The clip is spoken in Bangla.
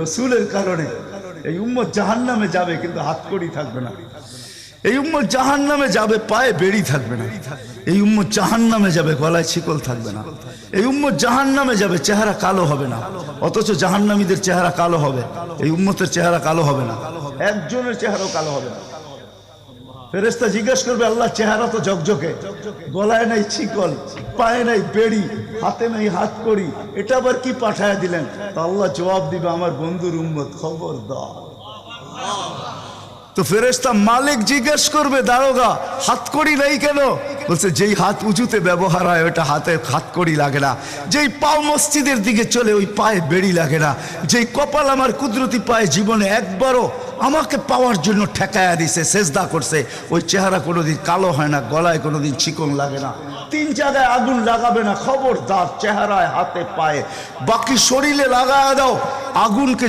রসুলের কারণে এই উম্মত জাহান নামে যাবে, কিন্তু হাত করি থাকবে না। এই উম্মত জাহান নামে যাবে, পায়ে বেড়ি থাকবে না। এই উম্মত জাহান নামে যাবে, গলায় শিকল থাকবে না। এই উম্মত জাহান নামে যাবে, চেহারা কালো হবে না। অথচ জাহান্নামীদের চেহারা কালো হবে। এই উম্মতের চেহারা কালো হবে না। একজনের চেহারাও কালো হবে না। ফেরেস্তা জিজ্ঞেস করবে, আল্লাহ চেহারা তো ঝকঝকে। গলায় নাই চিকল পায়ে নাই বেড়ি, হাতে নাই হাত করি এটা আবার কি পাঠায় দিলেন? তা আল্লাহ জবাব দিবে, আমার বন্ধুর উম্মত খবর দাও তো ফেরেস্তা মালিক জিজ্ঞেস করবে, দারোগা, হাত করি নাই কেন? বলছে, যেই হাত উঁচুতে ব্যবহার হয়, ওটা হাতে হাত করি লাগে না। যেই পাও মসজিদের দিকে চলে, ওই পায়ে বেড়ি লাগে না। যেই কপাল আমার কুদরতি পায়ে জীবনে একবারও আমাকে পাওয়ার জন্য ঠেকায়া দিছে, সেজদা করছে। ওই চেহারা কোনোদিন কালো হয় না, গলায় কোনোদিন চিকন লাগে না। তিন জায়গায় আগুন লাগাবে না, খবরদার চেহারায়, হাতে পায়ে। বাকি শরীরে লাগায় দাও, আগুনকে